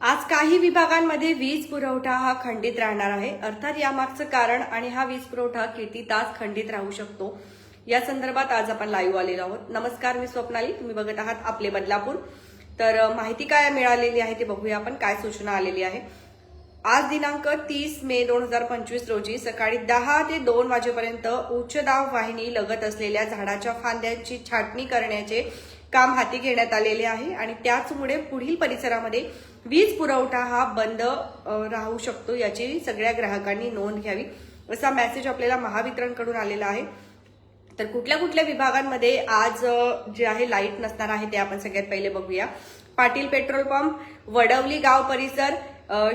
आज काही विभागांमध्ये वीज पुरवठा हा खंडित राहणार आहे. अर्थात यामागचं कारण आणि हा वीज पुरवठा किती तास खंडित राहू शकतो या संदर्भात आज आपण लाईव्ह आलेलो आहोत. नमस्कार मी स्वप्नाली. तुम्ही बघत आहात आपले बदलापूर. तर माहिती काय मिळालेली आहे ते बघूया आपण. काय सूचना आलेली आहे? आज दिनांक तीस मे दोन हजार पंचवीस रोजी सकाळी दहा ते दोन वाजेपर्यंत उच्च दाब वाहिनी लगत असलेल्या झाडाच्या फांद्यांची छाटणी करण्याचे काम हाती घेण्यात आलेले आहे आणि त्याचमुळे पुढील परिसरामध्ये वीज पुरवठा हा बंद राहू शकतो याची सगळ्या ग्राहकांनी नोंद घ्यावी असा मेसेज आपल्याला महावितरणकडून आलेला आहे. तर कुठल्या कुठल्या विभागांमध्ये आज जे आहे लाइट नसणार आहे ते आपण सगळ्यात पहिले बघूया. पाटील पेट्रोल पंप वडवली गाव परिसर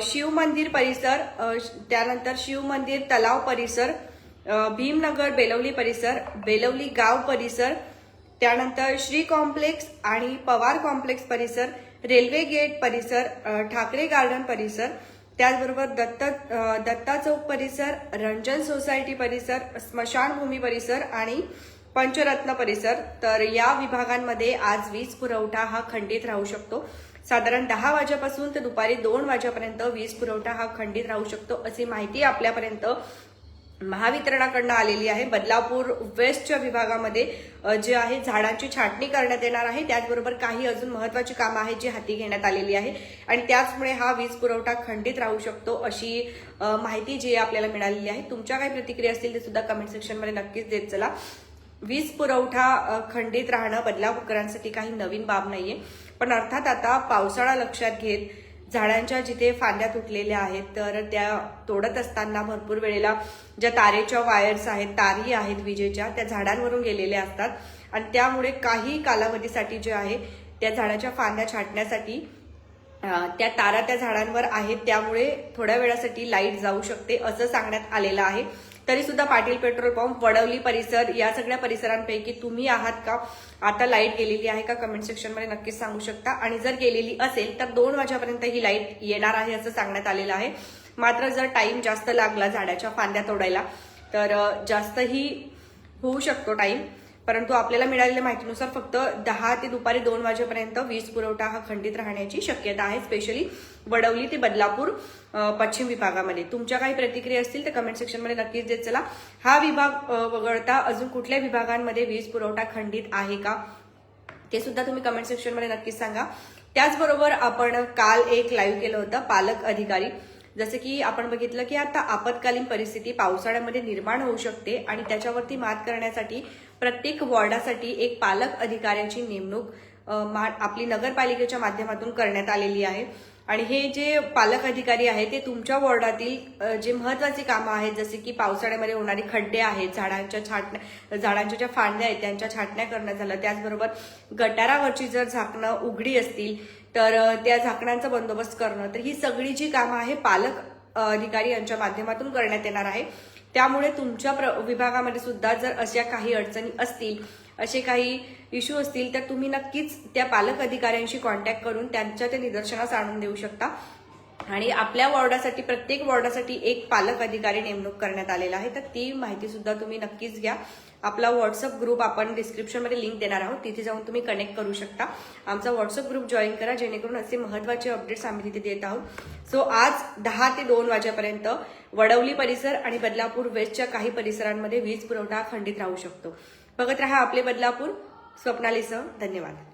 शिव मंदिर परिसर श- त्यानंतर शिव मंदिर तलाव परिसर भीमनगर बेलवली परिसर बेलवली गाव परिसर त्यानंतर श्री कॉम्प्लेक्स आणि पवार कॉम्प्लेक्स परिसर रेल्वे गेट परिसर ठाकरे गार्डन परिसर त्याचबरोबर दत्त दत्ता चौक परिसर रंजन सोसायटी परिसर स्मशानभूमी परिसर आणि पंचरत्न परिसर. तर या विभागांमध्ये आज वीज पुरवठा हा खंडित राहू शकतो. साधारण दहा वाजेपासून ते दुपारी दोन वाजेपर्यंत वीज पुरवठा हा खंडित राहू शकतो अशी माहिती आपल्यापर्यंत महावितरणाकडनं आलेली आहे. बदलापूर वेस्टच्या विभागामध्ये जे आहे झाडांची छाटणी करण्यात येणार आहे. त्याचबरोबर काही अजून महत्वाची कामं आहेत जी हाती घेण्यात आलेली आहे. आणि त्याचमुळे हा वीज पुरवठा खंडित राहू शकतो अशी माहिती जी आपल्याला मिळालेली आहे. तुमच्या काही प्रतिक्रिया असतील ते सुद्धा कमेंट सेक्शनमध्ये नक्कीच देत चला. वीज पुरवठा खंडित राहणं बदलापूरकरांसाठी काही नवीन बाब नाहीये. पण अर्थात आता पावसाळा लक्षात घेत झाडांच्या जिथे फांद्या तुटलेल्या आहेत तर त्या तोडत असताना भरपूर वेळेला ज्या तारेच्या वायर्स आहेत तारी आहेत विजेच्या त्या झाडांवरून गेलेल्या असतात. आणि त्यामुळे काही कालावधीसाठी जे आहे त्या झाडाच्या फांद्या छाटण्यासाठी त्या तारा त्या झाडांवर आहेत. त्यामुळे थोड्या वेळासाठी लाइट जाऊ शकते असं सांगण्यात आलेलं आहे. तरी सुद्धा पाटील पेट्रोल पंप वडवली परिसर या सगळ्या परिसरांपैकी तुम्ही आहात का? आता लाइट गेलेली आहे का? कमेंट सेक्शनमध्ये नक्कीच सांगू शकता. आणि जर गेलेली असेल तर दोन वाजेपर्यंत ही लाइट येणार आहे असं सांगण्यात आलेलं आहे. मात्र जर टाइम जास्त लागला झाडाच्या फांद्या तोडायला तर जास्तही होऊ शकतो टाईम. परंतु आपल्याला मिळालेल्या माहितीनुसार फक्त दहा ते दुपारी दोन वाजेपर्यंत वीज पुरवठा हा खंडित राहण्याची शक्यता आहे स्पेशली वडवली ते बदलापूर पश्चिम विभागामध्ये. तुमच्या काही प्रतिक्रिया असतील तर कमेंट सेक्शनमध्ये नक्कीच देत चला. हा विभाग वगळता अजून कुठल्या विभागांमध्ये वीज पुरवठा खंडित आहे का? ते सुद्धा तुम्ही कमेंट सेक्शनमध्ये नक्कीच सांगा. त्याचबरोबर आपण काल एक लाईव्ह केलं होतं पालक अधिकारी. जसं की आपण बघितलं की आता आपत्कालीन परिस्थिती पावसाळ्यामध्ये निर्माण होऊ शकते आणि त्याच्यावरती मात करण्यासाठी प्रत्येक वॉर्डासाठी एक पालक अधिकाऱ्यांची नेमणूक आपली नगरपालिकेच्या माध्यमातून करण्यात आलेली आहे. आणि हे जे पालक अधिकारी आहेत ते तुमच्या वॉर्डातील जे महत्वाची कामं आहेत जसे की पावसाळ्यामध्ये होणारे खड्डे आहेत झाडांच्या छाटण्या झाडांच्या ज्या फांद्या आहेत त्यांच्या छाटण्या करणं झालं त्याचबरोबर गटारावरची जर झाकणं उघडी असतील तर त्या झाकणांचा बंदोबस्त करणं. तर ही सगळी जी कामं आहे पालक अधिकारी यांच्या माध्यमातून करण्यात येणार आहे. त्यामुळे तुमच्या प्र- विभागामध्ये सुद्धा जर अशा काही अडचणी असतील असे काही इश्यू असतील तर तुम्ही नक्कीच त्या पालक अधिकाऱ्यांशी कॉन्टॅक्ट करून त्यांच्या ते निदर्शनास आणून देऊ शकता. आणि आपल्या वॉर्डासाठी प्रत्येक वॉर्डासाठी एक पालक अधिकारी नेमणूक करण्यात आलेला आहे. तर ती माहिती सुद्धा तुम्ही नक्कीच घ्या. आपला व्हॉट्सअप ग्रुप आपण डिस्क्रिप्शनमध्ये लिंक देणार आहोत. तिथे जाऊन तुम्ही कनेक्ट करू शकता. आमचा व्हॉट्सअप ग्रुप जॉईन करा जेणेकरून असे महत्त्वाचे अपडेट्स आम्ही तिथे देत आहोत. सो आज दहा ते दोन वाजेपर्यंत वडवली परिसर आणि बदलापूर वेस्टच्या काही परिसरांमध्ये वीज पुरवठा खंडित राहू शकतो. बघत राहा आपले बदलापूर. स्वप्नालीसह धन्यवाद.